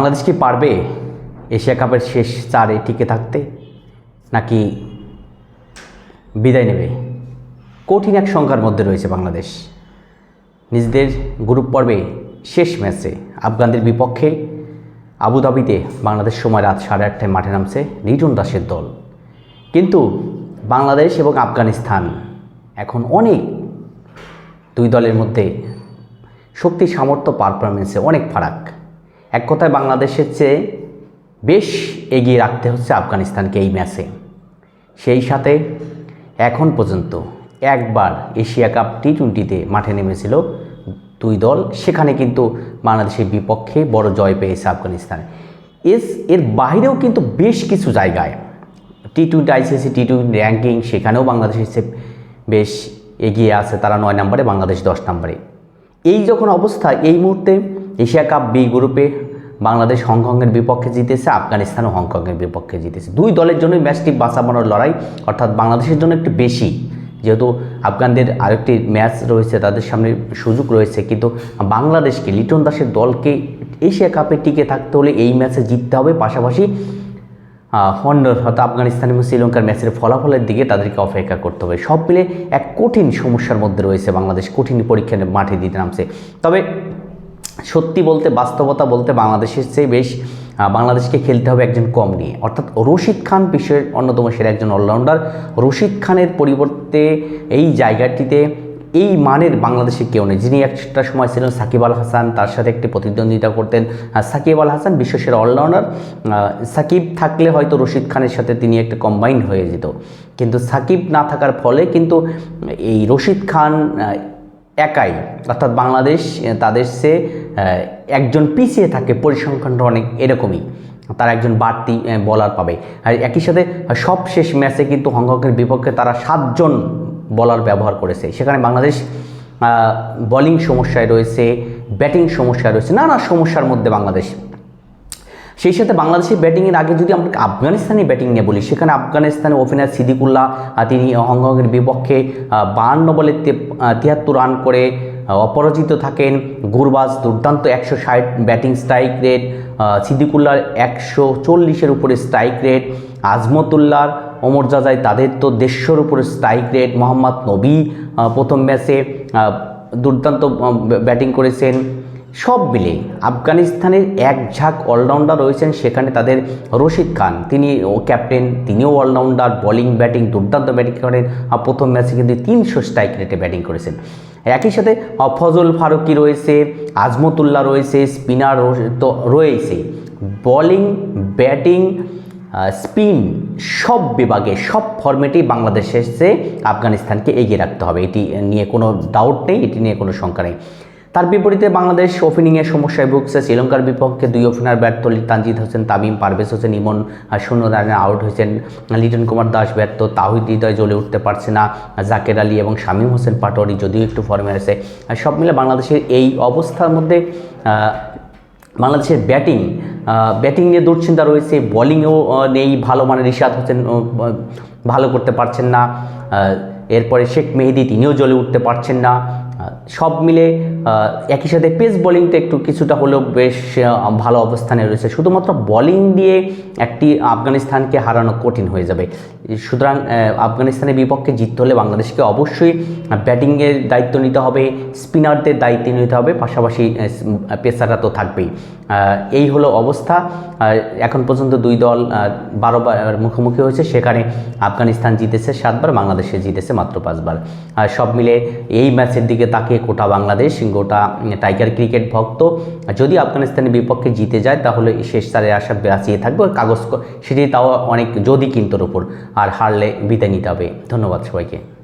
বাংলাদেশ কি পারবে এশিয়া কাপের শেষ চারে টিকে থাকতে? নাকি বিদায় নেবে? কঠিন এক সংখ্যার মধ্যে রয়েছে বাংলাদেশ। নিজেদের গ্রুপ পর্বে শেষ ম্যাচে আফগানদের বিপক্ষে আবুধাবিতে বাংলাদেশ সময় রাত সাড়ে আটটায় মাঠে নামছে লিটন দাসের দল। কিন্তু বাংলাদেশ এবং আফগানিস্তান এখন অনেক দুই দলের মধ্যে শক্তি সামর্থ্য পারফরমেন্সে অনেক ফারাক। এক কথায় বাংলাদেশের চেয়ে বেশ এগিয়ে রাখতে হচ্ছে আফগানিস্তানকে এই ম্যাচে। সেই সাথে এখন পর্যন্ত একবার এশিয়া কাপ টি টোয়েন্টিতে মাঠে নেমেছিল দুই দল, সেখানে কিন্তু বাংলাদেশের বিপক্ষে বড় জয় পেয়েছে আফগানিস্তান। এস, এর বাইরেও কিন্তু বেশ কিছু জায়গায় T twenty ICC T twenty ranking, সেখানেও বাংলাদেশ হিসেবে বেশ এগিয়ে আছে তারা নয় নম্বরে, বাংলাদেশ দশ নম্বরে। এই যখন অবস্থা, এই মুহূর্তে এশিয়া কাপ বি গ্রুপে বাংলাদেশ হংকংয়ের বিপক্ষে জিতেছে আফগানিস্তানও হংকংয়ের বিপক্ষে জিতেছে। দুই দলের জন্যই ম্যাচটি বাঁচাবানোর লড়াই, অর্থাৎ বাংলাদেশের জন্য একটু বেশি। যেহেতু আফগানদের আরেকটি ম্যাচ রয়েছে, তাদের সামনে সুযোগ রয়েছে, কিন্তু বাংলাদেশকে, লিটন দাসের দলকে এশিয়া কাপে টিকে থাকতে হলে এই ম্যাচে জিততে হবে। পাশাপাশি অন্য হয়তো আফগানিস্তান এবং শ্রীলঙ্কার ম্যাচের ফলাফলের দিকে তাদেরকে অপেক্ষা করতে হবে। সব মিলে এক কঠিন সমস্যার মধ্যে রয়েছে বাংলাদেশ। কঠিন পরীক্ষা মাঠে দিতে নামছে। তবে সত্যি বলতে, বাস্তবতা বলতে বাংলাদেশের চেয়ে বেশ বাংলাদেশকে খেলতে হবে একজন কম নিয়ে। অর্থাৎ রশিদ খান বিশ্বের অন্যতম সেরা একজন অলরাউন্ডার। রশিদ খানের পরিবর্তে এই জায়গাটিতে এই মানের বাংলাদেশে কেউ নেই। যিনি একটা সময় ছিলেন সাকিব আল হাসান, তার সাথে একটি প্রতিদ্বন্দ্বিতা করতেন। সাকিব আল হাসান বিশ্বসেরা অলরাউন্ডার। সাকিব থাকলে হয়তো রশিদ খানের সাথে তিনি একটা কম্বাইন হয়ে যেত। কিন্তু সাকিব না থাকার ফলে কিন্তু এই রশিদ খান একাই। অর্থাৎ বাংলাদেশ তাদের সে একজন পিছিয়ে থাকে, পরিসংখ্যানটা অনেক এরকমই। তারা একজন বাড়তি বলার পাবে। আর একই সাথে, সব শেষ ম্যাচে কিন্তু হংকংয়ের বিপক্ষে তারা সাতজন বলার ব্যবহার করেছে। সেখানে বাংলাদেশ বলিং সমস্যায় রয়েছে, ব্যাটিং সমস্যায় রয়েছে, নানা সমস্যার মধ্যে বাংলাদেশ সেই সাথে বাংলাদেশের ব্যাটিংয়ের আগে যদি আমরা আফগানিস্তানি ব্যাটিং নিয়ে বলি, সেখানে আফগানিস্তানের ওপেনার সিদ্দিকুল্লাহ তিনি হংকংয়ের বিপক্ষে বাহান্ন বলে তিয়াত্তর রান করে অপরাজিত থাকেন। গুরবাজ দুর্দান্ত একশো ষাট ব্যাটিং স্ট্রাইক রেট সিদ্দিকুল্লার একশো চল্লিশের উপরে স্ট্রাইক রেট আজমতুল্লার ওমর জাজাই তাদের তো দেড়শোর উপরে স্ট্রাইক রেট মোহাম্মদ নবী প্রথম ম্যাচে দুর্দান্ত ব্যাটিং করেছেন। সব মিলে আফগানিস্তানের এক ঝাঁক অলরাউন্ডার রয়েছেন সেখানে তাদের রশিদ খান। তিনি ও ক্যাপ্টেন, তিনিও অলরাউন্ডার, বোলিং, ব্যাটিং, দুর্দান্ত ব্যাটিং করেন প্রথম ম্যাচে কিন্তু তিনশো স্ট্রাইক রেটে ব্যাটিং করেছেন। একই সাথে ফজল ফারুকি রয়েছে, আজমতুল্লাহ রয়েছে, স্পিনার তো রয়েছে। বোলিং, ব্যাটিং স্পিন সব বিভাগে, সব ফর্মেটেই বাংলাদেশের চেয়ে আফগানিস্তানকে এগিয়ে রাখতে হবে। এটি নিয়ে কোনো ডাউট নেই, এটি নিয়ে কোনো শঙ্কা নেই। তার বিপরীতে বাংলাদেশ ওপেনিংয়ের সমস্যায় ভুগছে শ্রীলঙ্কার বিপক্ষে দুই ওপেনার ব্যর্থ, তানজিদ হোসেন, তামিম, পারভেজ হোসেন, ইমন শূন্য রানে আউট হয়েছেন। লিটন কুমার দাস ব্যর্থ, তাহিদ হৃদয় জ্বলে উঠতে পারছে না। জাকের আলী এবং শামীম হোসেন পাটোয়ারি যদিও একটু ফর্মে আছে সব মিলে বাংলাদেশের এই অবস্থার মধ্যে বাংলাদেশের ব্যাটিং ব্যাটিং নিয়ে দুশ্চিন্তা রয়েছে। বোলিংয়েও নেই। ভালো মানের রিশাদ হোসেন ভালো করতে পারছেন না। এরপরে শেখ মেহেদি তিনিও জ্বলে উঠতে পারছেন না। সব মিলে একই সাথে পেস বোলিংটা একটু কিছুটা হলেও বেশ ভালো অবস্থানে রয়েছে। শুধুমাত্র বোলিং দিয়ে একটি আফগানিস্তানকে হারানো কঠিন হয়ে যাবে। সুতরাং আফগানিস্তানের বিপক্ষে জিততে হলে বাংলাদেশকে অবশ্যই ব্যাটিংয়ের দায়িত্ব নিতে হবে, স্পিনারদের দায়িত্ব নিতে হবে, পাশাপাশি পেসাররা তো থাকবেই। এই হলো অবস্থা। এখন পর্যন্ত দুই দল বারোবার মুখোমুখি হয়েছে। সেখানে আফগানিস্তান জিতেছে সাতবার, বাংলাদেশে জিতেছে মাত্র পাঁচবার। সব মিলে এই ম্যাচের দিকে তাকিয়ে কোটা বাংলাদেশ, গোটা টাইগার ক্রিকেট ভক্ত। যদি আফগানিস্তানের বিপক্ষে জিতে যায়, তাহলে শেষ চারে আসা বাঁচিয়ে থাকবে। আর কাগজ সেটি তাও অনেক যদি কিন্তুর ওপর আর হারলে বিদায় নিতে হবে। ধন্যবাদ সবাইকে।